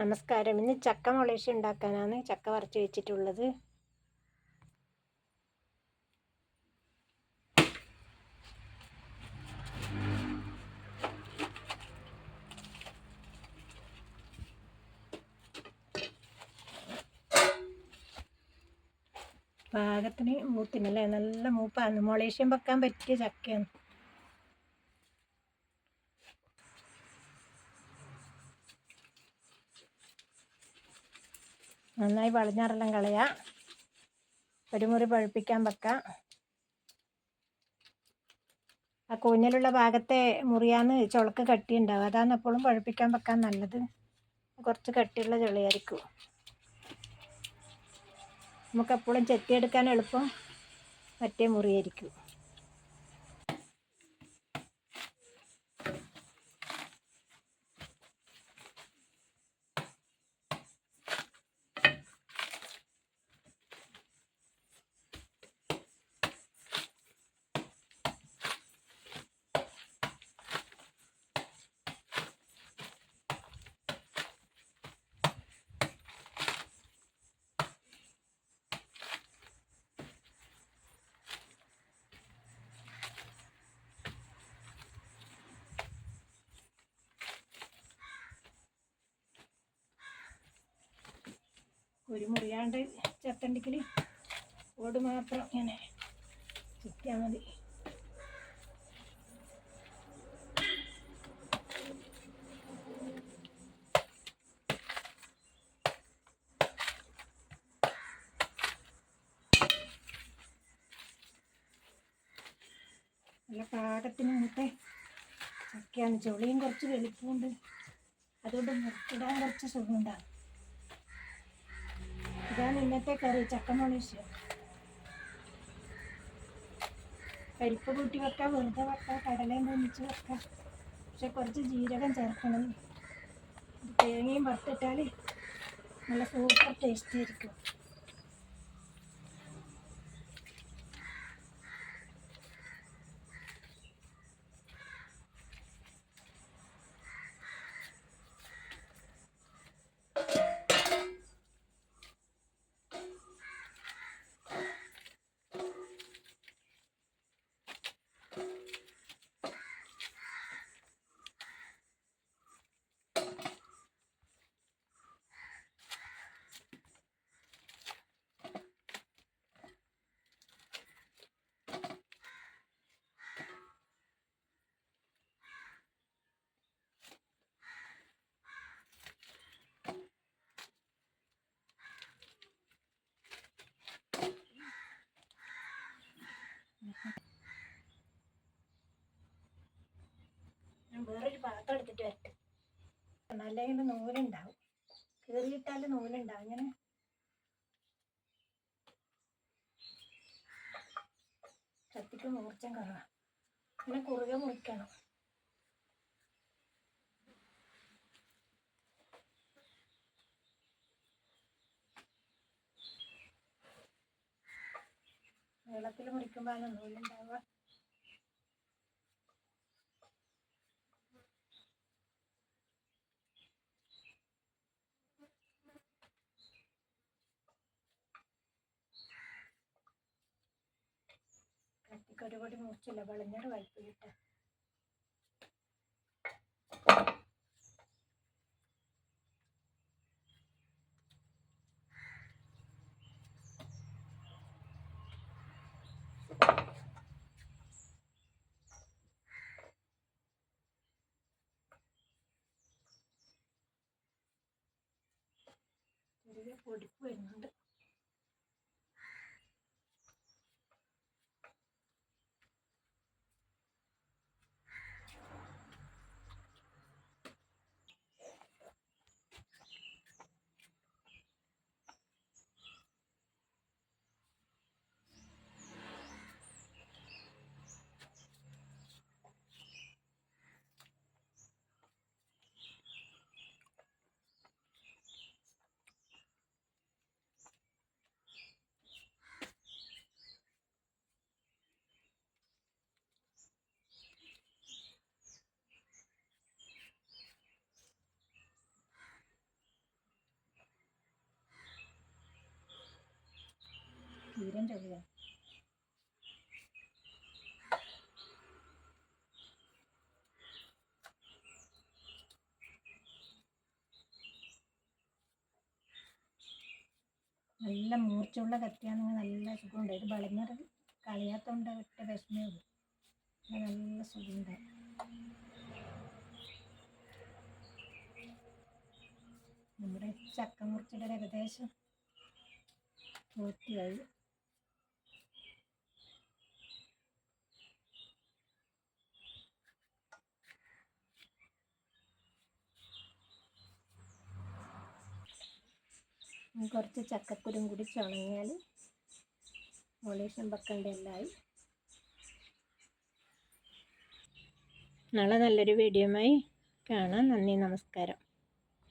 നമസ്കാരം. ഇന്ന് ചക്ക മുളേശ്ശി ഉണ്ടാക്കാനാണ് ചക്ക വറച്ച് വെച്ചിട്ടുള്ളത്. പാകത്തിന് മൂത്തിനല്ലേ? നല്ല മൂപ്പാണ്. മുളേശ്യം വെക്കാൻ പറ്റിയ ചക്കയാണ്. നന്നായി വളഞ്ഞാറെല്ലാം കളയാം. ഒരു മുറി പഴുപ്പിക്കാൻ വെക്കാം. ആ കൂഞ്ഞലുള്ള ഭാഗത്തെ മുറിയാന്ന് ചുളക്ക് കട്ടി ഉണ്ടാവും അതാണ് എപ്പോഴും പഴുപ്പിക്കാൻ വെക്കാൻ നല്ലത്. കുറച്ച് കട്ടിയുള്ള ചുളയായിരിക്കും. നമുക്ക് എപ്പോഴും ചെത്തിയെടുക്കാൻ എളുപ്പം മറ്റേ മുറിയായിരിക്കും. ഒരു മുറിയാണ്ട് ചെത്തണ്ടെങ്കിൽ ഓട് മാത്രം ഇങ്ങനെ ചുറ്റിയാൽ മതി. നല്ല പാകത്തിന് മുട്ടേ ചക്കയാണ് ചുളിയും കുറച്ച് വലിപ്പമുണ്ട് അതുകൊണ്ട് മുറിച്ചിടാൻ കുറച്ച് സുഖമുണ്ടാകും. ഇതാണ് ഇന്നത്തെ കറി ചക്കമണീസ് പരിപ്പ് കൂട്ടി വെക്കാം വെറുതെ വെക്കാം കടലയും പൊന്നിച്ച് വെക്കാം. പക്ഷെ കുറച്ച് ജീരകം ചേർക്കണം. തേങ്ങയും വറുത്തിട്ടാൽ നല്ല സൂപ്പർ ടേസ്റ്റ് ആയിരിക്കും എടുത്തിട്ട് വരട്ടെ. അല്ലെങ്കിൽ നൂലുണ്ടാവും. കീറിയിട്ടാൽ നൂലുണ്ടാവും. ഇങ്ങനെ. കത്തിക്ക് മൂർച്ചം കുറവാ. ഇങ്ങനെ കുറുകെ മുറിക്കണം. വെള്ളത്തിൽ മുറിക്കുമ്പോഴാണ് നൂലുണ്ടാവുക. കത്തിക്ക് ഒരു പൊടി മുറിച്ചില്ല വെളിഞ്ഞൊരു വൈപ്പ് ചെറിയ പൊടിപ്പ് വരുന്നുണ്ട്. തീരെ ചൊവ്വ നല്ല മൂർച്ചയുള്ള കത്തിയാണെങ്കിൽ നല്ല സുഖമുണ്ട്. ഇത് വളഞ്ഞത് കളയാത്തോണ്ട് ഒറ്റ വിഷമേ ഉള്ളൂ. നല്ല സുഖമുണ്ട്. നമ്മുടെ ചക്ക മുറിച്ചിട്ട് ഏകദേശം പൂർത്തിയായി. കുറച്ച് ചക്കക്കുരും കൂടി ചുണങ്ങിയാൽ പോളീഷൻ വെക്കേണ്ട എല്ലായി നാളെ നല്ലൊരു വീഡിയോമായി കാണാം. നന്ദി നമസ്കാരം.